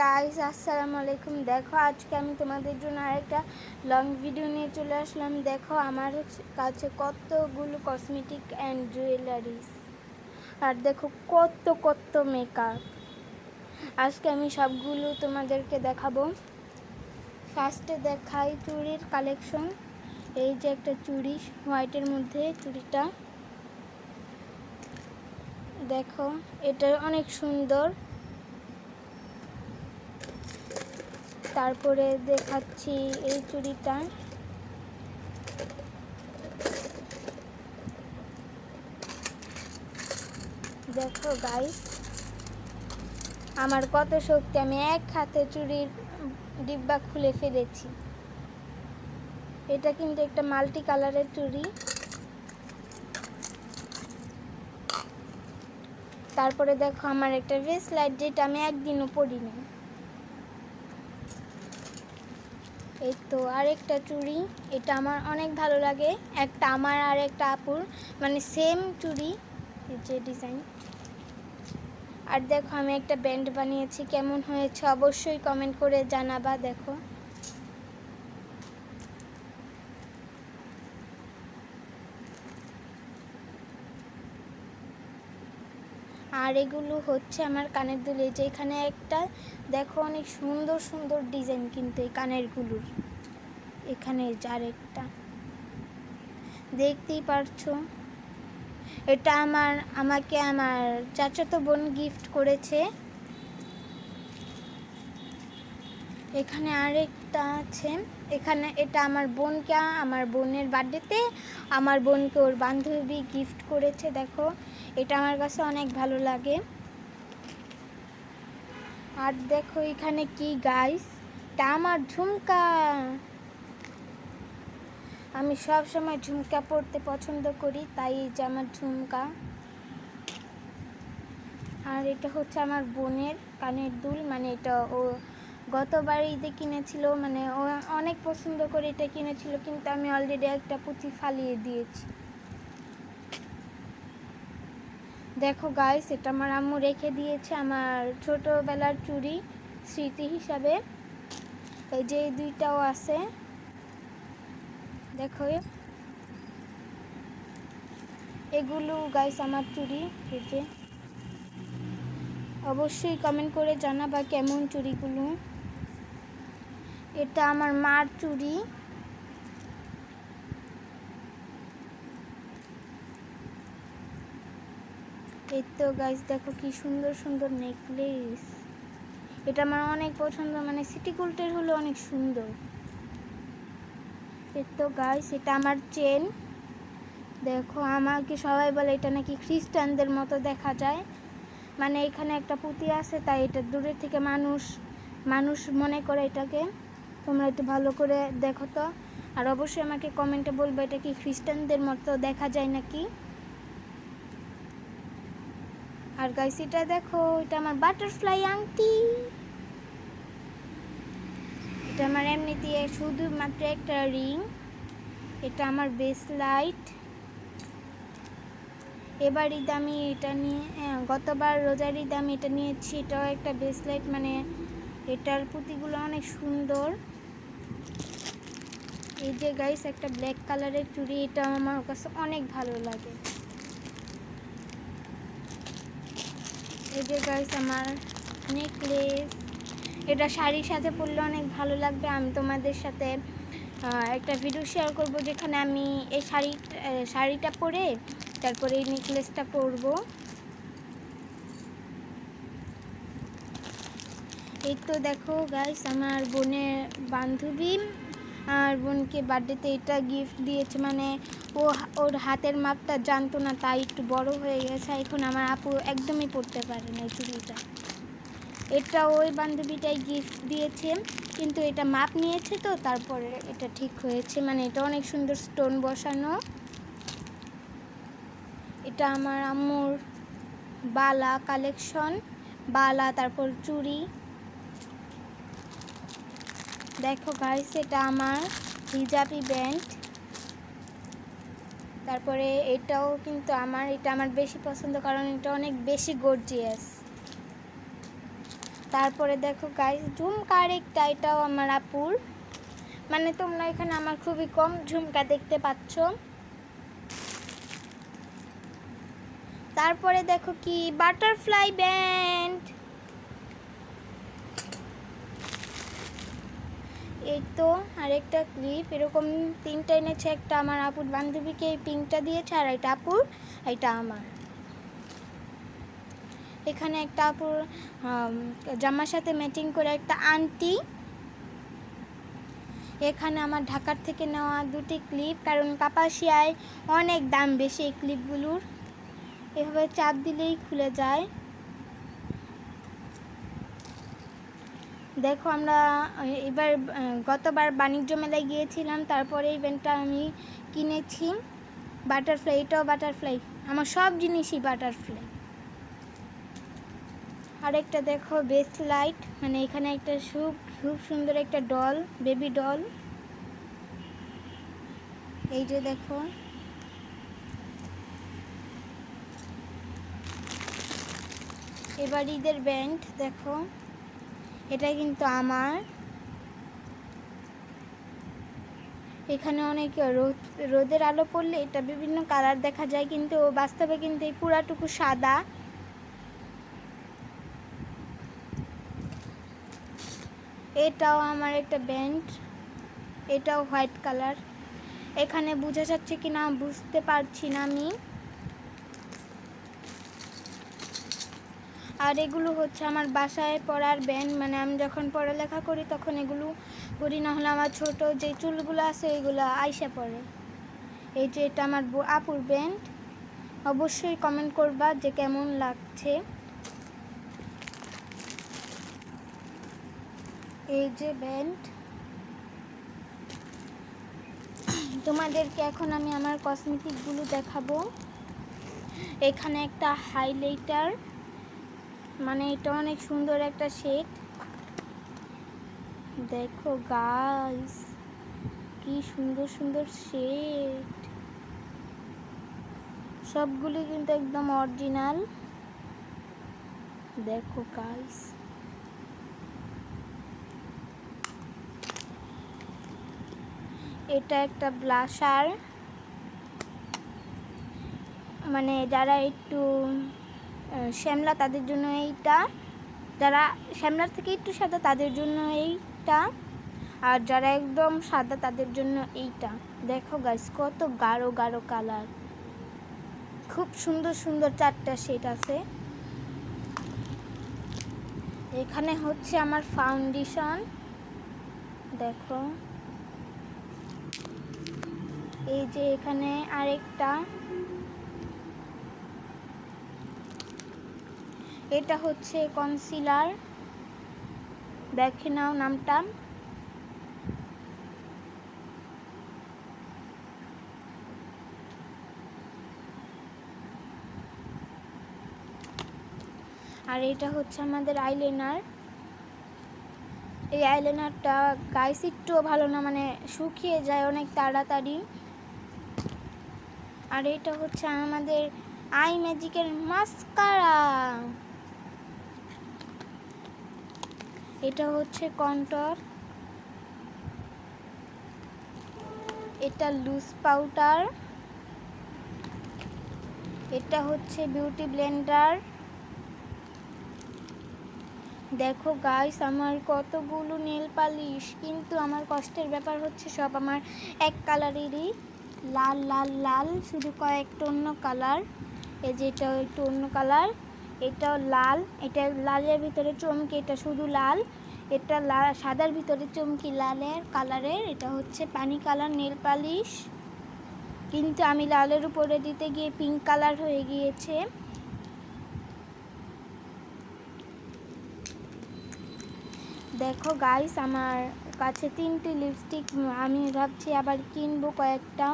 Guys আসসালামু আলাইকুম দেখো, আজকে আমি তোমাদের জন্য আরেকটা লং ভিডিও নিয়ে চলে আসলাম। দেখো, আমার কাছে কতগুলো কসমেটিক অ্যান্ড জুয়েলারিস আর দেখো, কত কত মেকআপ আজকে আমি সবগুলো তোমাদেরকে দেখাবো। ফার্স্টে দেখাই চুড়ির কালেকশন এই যে একটা চুড়ি হোয়াইটের মধ্যে চুড়িটা। দেখো, এটা অনেক সুন্দর। তারপরে দেখাচ্ছি এই চুড়িটা। দেখো গাইস আমার কত শক্তি, আমি এক হাতে চুড়ির ডিব্বা খুলে ফেলেছি। এটা কিন্তু একটা মাল্টি কালারের চুড়ি। তারপরে দেখো আমার একটা ব্রেসলাইট যেটা আমি একদিনও পরিনি। এই তো আরেকটা চুড়ি, এটা আমার অনেক ভালো লাগে। একটা আমার আর একটা আপুর মানে সেম চুড়ি যে ডিজাইন আর দেখো, আমি একটা ব্যান্ড বানিয়েছি, কেমন হয়েছে অবশ্যই কমেন্ট করে জানাবা, দেখো। আর এগুলো হচ্ছে আমার কানের দুল। এই যে এখানে একটা, দেখো অনেক সুন্দর সুন্দর ডিজাইন কিন্তু এই কানেরগুলোর। এখানে যার একটা দেখতেই পারছ? এটা আমার, আমাকে আমার চাচাতো বোন গিফট করেছে। এখানে আরেকটা আছে। এখানে এটা আমার বোনকে, আমার বোনের বার্থডেতে। আমার বোনকে ওর বান্ধবী গিফট করেছে, দেখো। এটা আমার কাছে অনেক ভালো লাগে। আর দেখো এখানে কি গাইস এটা আমার ঝুমকা। আমি সব সময় ঝুমকা পরতে পছন্দ করি, তাই যে আমার ঝুমকা। আর এটা হচ্ছে আমার বোনের কানের দুল মানে এটা ও গতবার ঈদে কিনেছিল মানে ও অনেক পছন্দ করে এটা কিনেছিল, কিন্তু আমি অলরেডি একটা পুঁথি ফালিয়ে দিয়েছি। দেখো গাইস এটা আমার আম্মু রেখে দিয়েছে আমার ছোটোবেলার চুড়ি স্মৃতি হিসাবে। এই যে দুইটাও আছে। দেখো। এগুলো গাইস আমার চুড়ি, এই যে। অবশ্যই কমেন্ট করে জানাবা কেমন চুড়িগুলো। এটা আমার মার চুড়ি। এই তো গাইস দেখো কি সুন্দর সুন্দর নেকলেস এটা আমার অনেক পছন্দ মানে সিটি গোল্ডের হলো অনেক সুন্দর। এই তো গাইস এটা আমার চেন দেখো, আমাকে সবাই বলে এটা নাকি খ্রিস্টানদের মতো দেখা যায়। মানে এখানে একটা পুঁতি আছে, তাই এটা দূরের থেকে মানুষ মানুষ মনে করে এটাকে। তোমরা একটু ভালো করে দেখো তো। আর অবশ্যই আমাকে কমেন্টে বলবে এটা কি খ্রিস্টানদের মতো দেখা যায় নাকি? আর গাইস এটা দেখো এটা আমার বাটারফ্লাই আংটি এটা আমার এমনি দিয়ে শুধুমাত্র একটা রিং এটা আমার বেস লাইট এবার ঈদ আমি এটা নিয়ে হ্যাঁ, গতবার রোজার ঈদ আমি এটা নিয়েছি এটাও একটা বেসলাইট মানে এটার পুঁতিগুলো অনেক সুন্দর। এই যে গাইস একটা ব্ল্যাক কালারের চুড়ি, এটা আমার কাছে অনেক ভালো লাগে। এই যে গাইস আমার নেকলেস এটা শাড়ির সাথে পরলে অনেক ভালো লাগবে। আমি তোমাদের সাথে একটা ভিডিও শেয়ার করব যেখানে আমি এই শাড়ি শাড়িটা পরে তারপরে এই নেকলেসটা পরবো। এই তো দেখো গাইস আমার বোনের বান্ধবী। আর বোনকে বার্থডেতে এটা গিফট দিয়েছে। মানে ও ওর হাতের মাপটা জানতো না, তাই একটু বড় হয়ে গেছে। এখন আমার আপু একদমই পড়তে পারে না এই চুড়িটা। এটা ওই বান্ধবীটাই গিফট দিয়েছে, কিন্তু এটা মাপ নিয়েছে তো, তারপরে এটা ঠিক হয়েছে। মানে এটা অনেক সুন্দর স্টোন বসানো। এটা আমার আম্মুর বালা কালেকশন বালা, তারপর চুড়ি। দেখো গাইস এটা আমার হিজাবি ব্যান্ড তারপরে এটাও কিন্তু আমার, এটা আমার বেশি পছন্দ কারণ এটা অনেক বেশি গর্জিয়াস তারপরে দেখো গাইস ঝুমকা আরেকটা এটাও আমার আপুর। মানে তোমরা এখানে আমার খুবই কম ঝুমকা দেখতে পাচ্ছ। তারপরে দেখো কি বাটারফ্লাই ব্যান্ড এই তো আরেকটা ক্লিপ এরকম তিনটা এনেছে, একটা আমার আপুর বান্ধবীকে এই পিঙ্কটা দিয়েছে, আর এটা আপুর, এটা আমার। এখানে একটা আপুর জামার সাথে ম্যাচিং করে একটা আন্টি এখানে আমার ঢাকার থেকে নেওয়া দুটি ক্লিপ কারণ কাপাসিয়ায় অনেক দাম বেশি এই ক্লিপগুলোর এভাবে চাপ দিলেই খুলে যায়। দেখো আমরা, এবার গতবার বাণিজ্য মেলায় গিয়েছিলাম, তারপরে ব্যান্ডটা আমি কিনেছি। বাটারফ্লাই এটাও বাটারফ্লাই আমার সব জিনিসই বাটারফ্লাই আরেকটা দেখো বেস্ট লাইট মানে এখানে একটা খুব খুব সুন্দর একটা ডল বেবি ডল এই যে দেখো। এবার ঈদের ব্যান্ড দেখো। এটা কিন্তু আমার। এখানে অনেক রোদ, রোদের আলো পড়লে এটা বিভিন্ন কালার দেখা যায়, কিন্তু বাস্তবে কিন্তু এই পুরাটুকু সাদা। এটাও আমার একটা ব্যান্ড, এটাও হোয়াইট কালার। এখানে বোঝা যাচ্ছে কি না বুঝতে পারছি না আমি। আর এগুলো হচ্ছে আমার বাসায় পড়ার ব্যান্ড মানে আমি যখন পড়ালেখা করি তখন এগুলো করি না হলে আমার ছোট যে চুলগুলো আছে ওইগুলো আইসা পড়ে। এই যে এটা আমার আপুর ব্যান্ড অবশ্যই কমেন্ট করবা যে কেমন লাগছে। এই যে ব্যান্ড তোমাদেরকে এখন আমি আমার কসমেটিকগুলো দেখাবো। এখানে একটা হাইলাইটার মানে এটা অনেক সুন্দর একটা শেড। দেখো গাছ কি সুন্দর সুন্দর শেড। সবগুলি কিন্তু একদম অরিজিনাল দেখো গাইস এটা একটা ব্লাশার মানে যারা একটু শ্যামলা তাদের জন্য এইটা। যারা শ্যামলার থেকে একটু সাদা, তাদের জন্য এইটা। আর যারা একদম সাদা, তাদের জন্য এইটা। দেখো গাইস কত গাঢ় গাঢ় কালার খুব সুন্দর সুন্দর চারটা শেড আছে। এখানে হচ্ছে আমার ফাউন্ডেশন দেখো। এই যে এখানে আরেকটা। এটা হচ্ছে কনসিলার দেখে নাও নামটা। আর এটা হচ্ছে আমাদের আইলেনার এই আইলেনারটা গাইস একটুও ভালো না মানে শুকিয়ে যায় অনেক তাড়াতাড়ি। আর এটা হচ্ছে আমাদের আই ম্যাজিকের মাস্কারা এটা হচ্ছে কন্টর। এটা লুজ পাউডার। এটা হচ্ছে বিউটি ব্লেন্ডার। দেখো গাইস আমার কতগুলো নেল পালিশ কিন্তু আমার কষ্টের ব্যাপার হচ্ছে সব আমার এক কালারেরই লাল লাল লাল, শুধু কয়েকটা অন্য কালার এই যে এটা একটু অন্য কালার এটাও লাল, এটা লালের ভিতরে চমকি, এটা শুধু লাল। এটা লাল সাদার ভিতরে চমকি, লালের কালারের। এটা হচ্ছে পানি কালার, নেল পালিশ। কিন্তু আমি লালের উপরে দিতে গিয়ে পিঙ্ক কালার হয়ে গিয়েছে। দেখো গাইস আমার কাছে তিনটি লিপস্টিক আমি ভাবছি আবার কিনবো কয়েকটা।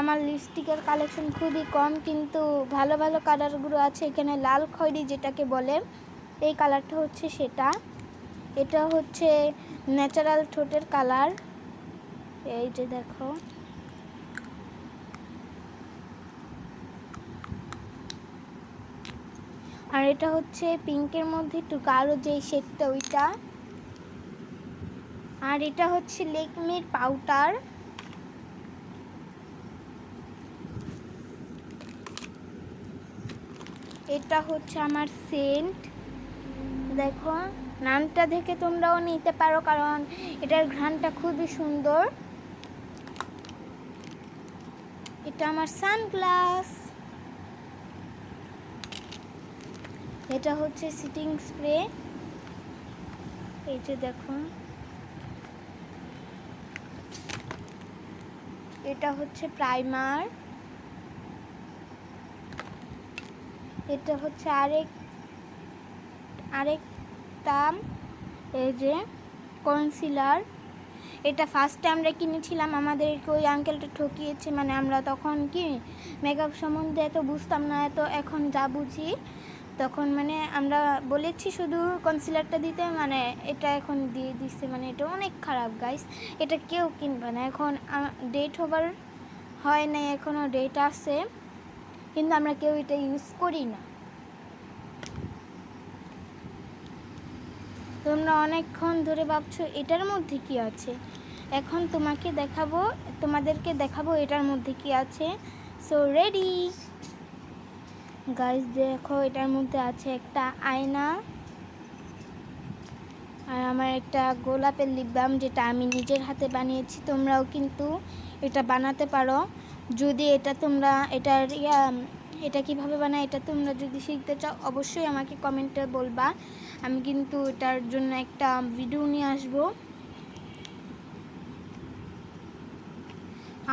আমার লিপস্টিকের কালেকশন খুবই কম, কিন্তু ভালো ভালো কালারগুলো আছে। এখানে লাল খয়েরি যেটাকে বলে, এই কালারটা হচ্ছে সেটা। এটা হচ্ছে ন্যাচারাল ঠোঁটের কালার এই যে দেখো। আর এটা হচ্ছে পিঙ্কের মধ্যে একটু গাঢ় যে শেডটা ওইটা। আর এটা হচ্ছে লেকমির পাউডার এটা হচ্ছে আমার সেন্ট। দেখো, নামটা দেখে তোমরাও নিতে পারো, কারণ এটার ঘ্রাণটা খুবই সুন্দর। এটা আমার সানগ্লাস। এটা হচ্ছে সিটিং স্প্রে। এই যে দেখো। এটা হচ্ছে প্রাইমার। এটা হচ্ছে আরেক আরেকটা এই যে কনসিলার এটা ফার্স্টে আমরা কিনেছিলাম, আমাদেরকে ওই আঙ্কেলটা ঠকিয়েছে মানে আমরা তখন কি মেকআপ সম্বন্ধে এত বুঝতাম না, এত এখন যা বুঝি, তখন মানে আমরা বলেছি শুধু কনসিলারটা দিতে মানে এটা এখন দিয়ে দিচ্ছে মানে এটা অনেক খারাপ গাইস এটা কেউ কিনবে না, এখন ডেট হবার হয় নাই এখনও ডেট আছে। কিন্তু আমরা কেউ এটা ইউজ করি না। তোমরা অনেকক্ষণ ধরে ভাবছ এটার মধ্যে কি আছে? এখন তোমাকে দেখাবো, তোমাদেরকে দেখাবো এটার মধ্যে কি আছে। সো রেডি গাইস দেখো এটার মধ্যে আছে একটা আয়না আর আমার একটা গোলাপের লিপ বাম যেটা আমি নিজের হাতে বানিয়েছি, তোমরাও কিন্তু এটা বানাতে পারো। যদি এটা তোমরা, এটার ইয়া, এটা কীভাবে বানায়, এটা তোমরা যদি শিখতে চাও, অবশ্যই আমাকে কমেন্টে বলবা। আমি কিন্তু এটার জন্য একটা ভিডিও নিয়ে আসব।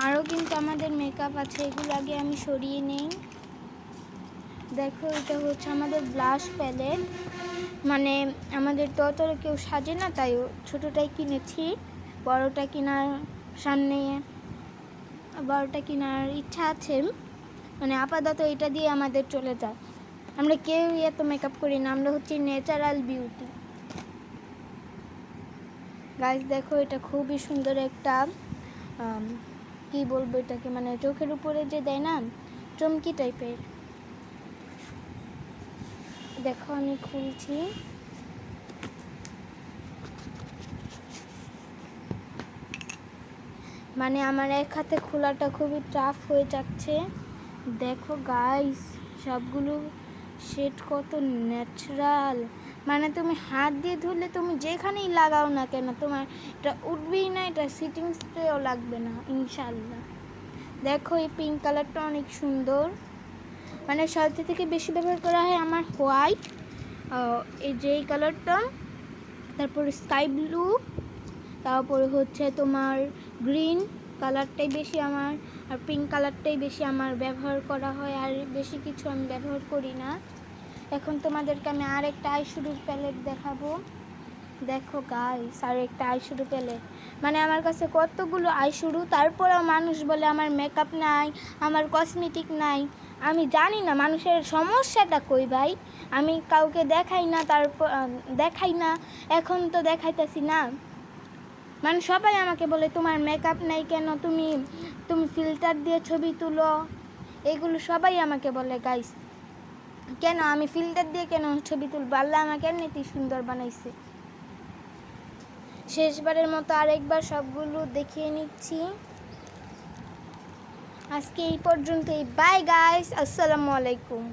আরও কিন্তু আমাদের মেকআপ আছে, এগুলো আগে আমি সরিয়ে নেই। দেখো, এটা হচ্ছে আমাদের ব্লাশ প্যালেট মানে আমাদের তো অত কেউ সাজে না, তাই ছোটোটাই কিনেছি, বড়টা কেনার সামনে বড়টা কেনার ইচ্ছা আছে। মানে আপাতত এটা দিয়ে আমাদের চলে যায়। আমরা কেউ এত মেকআপ করি না, আমরা হচ্ছে ন্যাচারাল বিউটি গাছ দেখো, এটা খুবই সুন্দর একটা কি বলব এটাকে মানে চোখের উপরে যে দেয় না, চমকি টাইপের দেখো, আমি খুলছি। মানে আমার এক হাতে খোলাটা খুবই টাফ হয়ে যাচ্ছে। দেখো গাইস সবগুলো শেড কত ন্যাচারাল মানে তুমি হাত দিয়ে ধরলে তুমি যেখানেই লাগাও না কেন, তোমার এটা উঠবেই না, এটা সিটিং স্প্রেও লাগবে না ইনশাল্লাহ দেখো এই পিঙ্ক কালারটা অনেক সুন্দর। মানে সবথেকে থেকে বেশি ব্যবহার করা হয় আমার হোয়াইট এই যে এই কালারটা তারপর স্কাই ব্লু তারপরে হচ্ছে তোমার গ্রিন কালারটাই বেশি আমার, আর পিঙ্ক কালারটাই বেশি আমার ব্যবহার করা হয়, আর বেশি কিছু আমি ব্যবহার করি না। এখন তোমাদেরকে আমি আর একটা আইশুডুর প্যালেট দেখাবো। দেখো গাইস আর একটা আইশুডু প্যালেট মানে আমার কাছে কতগুলো আইশুডু তারপরেও মানুষ বলে আমার মেকআপ নাই, আমার কসমেটিক নাই। আমি জানি না মানুষের সমস্যাটা কই ভাই। আমি কাউকে দেখাই না তারপর দেখাই না। এখন তো দেখাইতেছি না। মানে সবাই আমাকে বলে, তোমার মেকআপ নেই কেন? তুমি তুমি ফিল্টার দিয়ে ছবি তুলো। এগুলো সবাই আমাকে বলে গাইস কেন? আমি ফিল্টার দিয়ে কেন ছবি তুলবো? আল্লাহ আমাকে এমনিতেই সুন্দর বানাইছে। শেষবারের মতো আরেকবার সবগুলো দেখিয়ে নিচ্ছি। আজকে এই পর্যন্তই। বাই গাইস আসসালামু আলাইকুম।